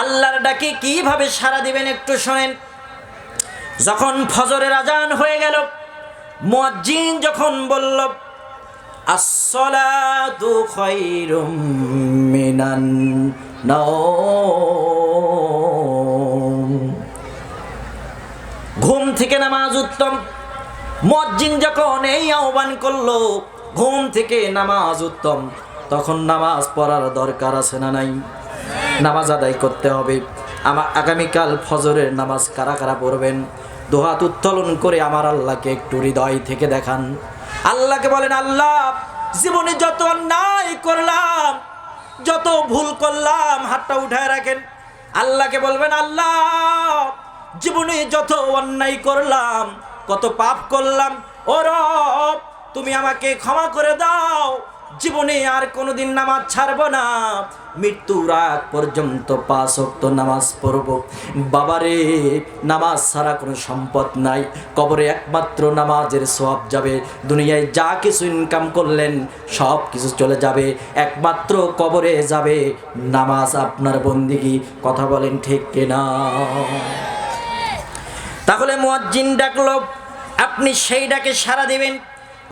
আল্লাহর ডাকে কীভাবে সাড়া দিবেন একটু শোনেন। যখন ফজরের আজান হয়ে গেল, মুয়াজ্জিন যখন বলল, আসসালাতু খায়রুম মিনান ঘুম থেকে নামাজ উত্তম। মজ্জিন যখন এই আহ্বান করল, ঘুম থেকে নামাজ উত্তম। তখন নামাজ পড়ার দরকার আছে না নাই? নামাজ আদায় করতে হবে। আমার আগামীকাল ফজরের নামাজ কারা কারা পড়বেন? দোহাত উত্তোলন করে আমার আল্লাহকে একটু হৃদয় থেকে দেখান। আল্লাহকে বলেন, আল্লাহ, জীবনে যত অন্যায় করলাম, যত ভুল করলাম, হাতটা উঠায় রাখেন। আল্লাহকে বলবেন, আল্লাহ, জীবনে যত অন্যায় করলাম, কত পাপ করলাম, ও রব, তুমি আমাকে ক্ষমা করে দাও। জীবনে আর কোনোদিন নামাজ ছাড়বো না। মৃত্যুর আগ পর্যন্ত পাঁচ অক্ত নামাজ পড়ব। বাবারে, নামাজ ছাড়া কোনো সম্পদ নাই। কবরে একমাত্র নামাজের সব যাবে। দুনিয়ায় যা কিছু ইনকাম করলেন, সব কিছু চলে যাবে। একমাত্র কবরে যাবে নামাজ। আপনার বন্দিগি কথা বলেন ঠিক কিনা? তাহলে মুয়াজ্জিন ডাকলো, আপনি সেই ডাকে সাড়া দিবেন।